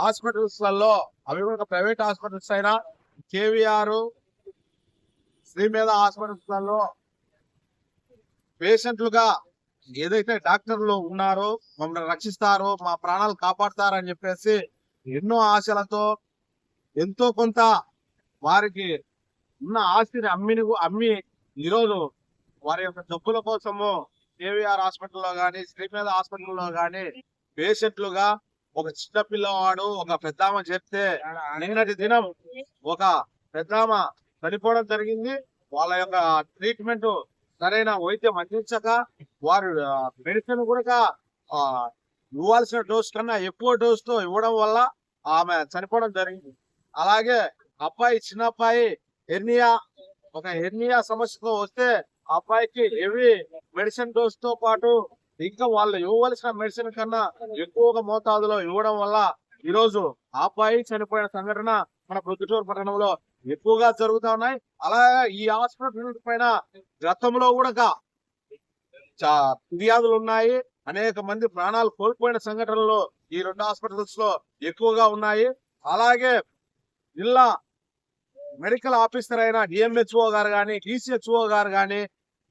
హాస్పిటల్స్లలో అవి కూడా private hospitals అయినా కేవీఆర్ శ్రీమేధ హాస్పిటల్స్లలో పేషెంట్లుగా ఏదైతే డాక్టర్లు ఉన్నారో మమ్మల్ని రక్షిస్తారో మా ప్రాణాలు కాపాడతారని చెప్పేసి ఎన్నో ఆశలతో ఎంతో కొంత వారికి ఉన్న ఆస్తిని అమ్మిని అమ్మి ఈరోజు వారి యొక్క జబ్బుల కోసము కేవీఆర్ హాస్పిటల్లో కానీ శ్రీమేధ హాస్పిటల్లో కానీ పేషెంట్లుగా ఒక చిన్న పిల్లవాడు ఒక పెద్దామ చెప్తే నిన్నటి దినం ఒక పెద్దామ చనిపోవడం జరిగింది. వాళ్ళ యొక్క ట్రీట్మెంట్ సరైన వైద్యం అందించక వారు మెడిసిన్ కూడా ఆ, ఇవ్వాల్సిన డోస్ కన్నా ఎక్కువ డోస్తో ఇవ్వడం వల్ల ఆమె చనిపోవడం జరిగింది. అలాగే అబ్బాయి చిన్న అబ్బాయి హెర్నియా ఒక హెర్నియా సమస్యతో వస్తే అబ్బాయికి హెవీ మెడిసిన్ డోస్తో పాటు ఇంకా వాళ్ళు ఇవ్వవలసిన మెడిసిన్ కన్నా ఎక్కువగా మోతాదులో ఇవ్వడం వల్ల ఈ రోజు అబ్బాయి చనిపోయిన సంఘటన మన ప్రొద్దుటూరు పట్టణంలో ఎక్కువగా జరుగుతా ఉన్నాయి. అలాగే ఈ హాస్పిటల్ పైన గతంలో కూడా ఫిర్యాదులు ఉన్నాయి. అనేక మంది ప్రాణాలు కోల్పోయిన సంఘటనలు ఈ రెండు హాస్పిటల్స్లో ఎక్కువగా ఉన్నాయి. అలాగే జిల్లా మెడికల్ ఆఫీసర్ అయిన డిఎంహెచ్ఓ గారు కానీ డిసిహెచ్ఓ గారు కానీ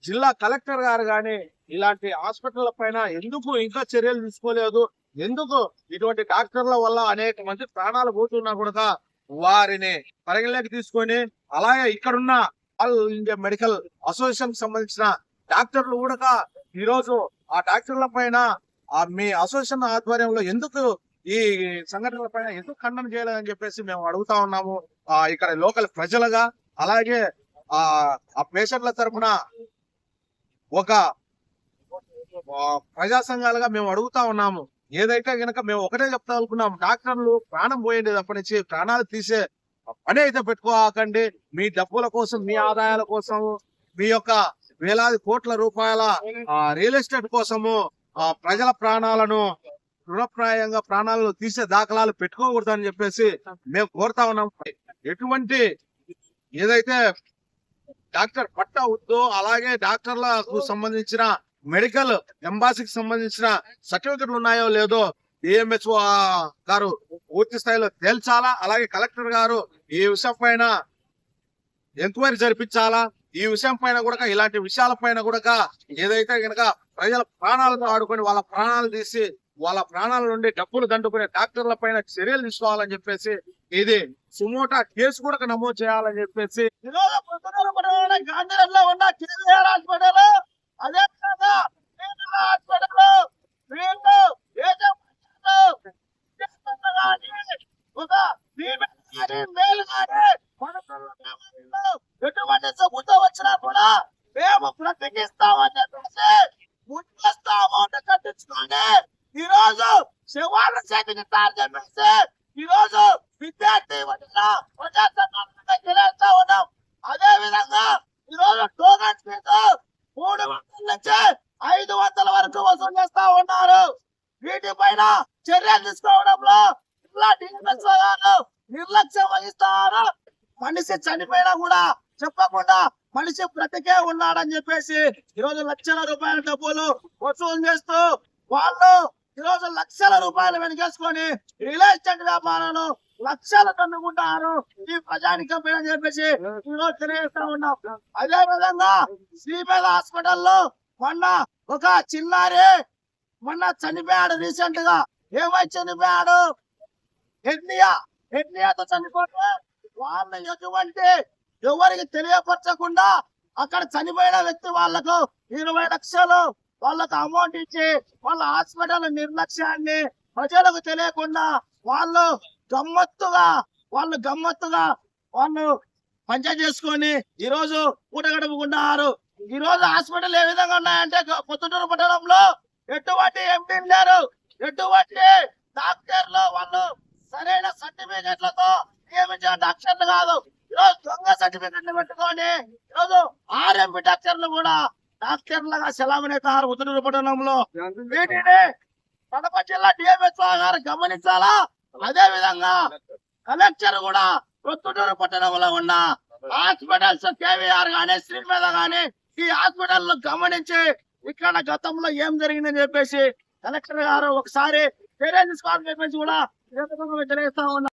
జిల్లా కలెక్టర్ గారు కానీ ఇలాంటి హాస్పిటల్ పైన ఎందుకు ఇంకా చర్యలు తీసుకోలేదు? ఎందుకు ఇటువంటి డాక్టర్ల వల్ల అనేక మంది ప్రాణాలు పోతున్నా కూడా వారిని పరిగణలోకి తీసుకొని అలాగే ఇక్కడున్న ఆల్ ఇండియా మెడికల్ అసోసియేషన్కి సంబంధించిన డాక్టర్లు కూడా ఈ రోజు ఆ డాక్టర్ల పైన మీ అసోసియేషన్ ఆధ్వర్యంలో ఎందుకు ఈ సంఘటనల పైన ఎందుకు ఖండన చేయలేదని చెప్పేసి మేము అడుగుతా ఉన్నాము. ఇక్కడ లోకల్ ప్రజలుగా అలాగే ఆ ఆ పేషెంట్ల తరపున ఒక ప్రజా సంఘాలుగా మేము అడుగుతా ఉన్నాము. ఏదైతే గనక మేము ఒకటే చెప్తా అనుకున్నాము డాక్టర్లు ప్రాణం పోయండి అప్పటి నుంచి ప్రాణాలు తీసే పని అయితే పెట్టుకోకండి మీ డబ్బుల కోసం మీ ఆదాయాల కోసం మీ యొక్క వేలాది కోట్ల రూపాయల ఆ, రియల్ ఎస్టేట్ కోసము ఆ, ప్రజల ప్రాణాలను రుణప్రాయంగా ప్రాణాలను తీసే దాఖలాలు పెట్టుకోకూడదని చెప్పేసి మేము కోరుతా ఉన్నాం. ఎటువంటి ఏదైతే డాక్టర్ పట్టా ఉందో అలాగే డాక్టర్లకు సంబంధించిన మెడికల్ ఎంబాసీకి సంబంధించిన సర్టిఫికెట్లు ఉన్నాయో లేదో డిఎంహెచ్ఓ గారు పూర్తి స్థాయిలో తేల్చాలా? అలాగే కలెక్టర్ గారు ఈ విషయం పైన ఎంక్వైరీ జరిపించాలా? ఈ విషయం పైన కూడా ఇలాంటి విషయాల పైన కూడా ఏదైతే గనక ప్రజల ప్రాణాలతో ఆడుకొని వాళ్ళ ప్రాణాలు తీసి వాళ్ళ ప్రాణాల నుండి డబ్బులు దండుకునే డాక్టర్ల పైన చర్యలు తీసుకోవాలని చెప్పేసి ఇది సుమోటా కేసు కూడా నమోదు చేయాలని చెప్పేసి ఈరోజు ఉన్న కేసీఆర్ హాస్పిటల్ అదే విధంగా శ్రీనగర్ హాస్పిటల్ వీళ్ళు ఏజెంట్లు చేస్తున్న కానీ ఒక ఫీమేల్ కానీ మేల్ కానీ పడుతున్న గ్రామాల్లో ఎటువంటి ప్రభుత్వం వచ్చినా కూడా మేము ప్రతికిస్తామని చెప్పేసి ముందస్తు అమౌంట్ కట్టించుకొని ఈ రోజు శివాలను సేకరిస్తారని చెప్పేసి ఈ రోజు విద్యార్థి వదిలిన ప్రజా సంఘాలుగా ఉన్నాం అదే విధంగా ఈ రోజు టోకన్ ఫీజు మూడు వందల నుంచి ఐదు వందల వరకు వసూలు చేస్తా ఉన్నారు వీటిపైన చర్యలు తీసుకోవడంలో జిల్లా DMS గారు నిర్లక్ష్యం వహిస్తారు మనిషి చనిపోయినా కూడా చెప్పకుండా మనిషి బ్రతికే ఉన్నాడని చెప్పేసి ఈ రోజు లక్షల రూపాయల డబ్బులు వసూలు చేస్తూ వాళ్ళు ఈ రోజు లక్షల రూపాయలు వెనకేసుకొని రియల్ ఎస్టేట్ వ్యాపారాలు లక్షలు కన్నుకుంటారు ఈ ప్రజానికం అని చెప్పేసి ఈ రోజు తెలియజేస్తా ఉన్నాం. అదే విధంగా శ్రీపేద హాస్పిటల్లో మొన్న ఒక చిన్నారి మొన్న చనిపోయాడు రీసెంట్గా. ఏమై చనిపోయాడు? ఎన్నియా ఎన్నియాతో చనిపోతే వాళ్ళ ఎటువంటి ఎవరికి తెలియపరచకుండా అక్కడ చనిపోయిన వ్యక్తి వాళ్ళకు ఇరవై లక్షలు వాళ్ళకు అమౌంట్ ఇచ్చి వాళ్ళ హాస్పిటల్ నిర్లక్ష్యాన్ని ప్రజలకు తెలియకుండా వాళ్ళు గమ్మత్తుగా వాళ్ళు గమ్మత్తుగా వాళ్ళు పంచాయతీ చేసుకొని ఈ రోజు పూట గడుపుకుంటున్నారు. ఈ రోజు హాస్పిటల్ ఏ విధంగా ఉన్నాయంటే కొత్తూరు పట్టణంలో ఎటువంటి ఎంపీ లేరు. ఎటువంటి డాక్టర్లు వాళ్ళు సరైన సర్టిఫికెట్లతో నియమించిన డాక్టర్లు కాదు. ఈరోజు దొంగ సర్టిఫికెట్లు పెట్టుకొని ఈరోజు ఆర్ఎంపీ డాక్టర్లు కూడా డాక్టర్లుగా సెలవునైతారు ఉత్తర పట్టణంలో. వీటిని కడప జిల్లా డిఎంహెచ్ఓ గారు గమనించాలా? అదే విధంగా కలెక్టర్ కూడా ప్రొద్దుటూరు పట్టణంలో ఉన్న హాస్పిటల్స్ కేవీఆర్ గానీ శ్రీమేద గానీ ఈ హాస్పిటల్ గమనించి ఇక్కడ గతంలో ఏం జరిగిందని చెప్పేసి కలెక్టర్ గారు ఒకసారి చర్య తీసుకోవాలని చెప్పేసి కూడా వ్యతిరేకంగా వ్యతిరేకిస్తా ఉన్నా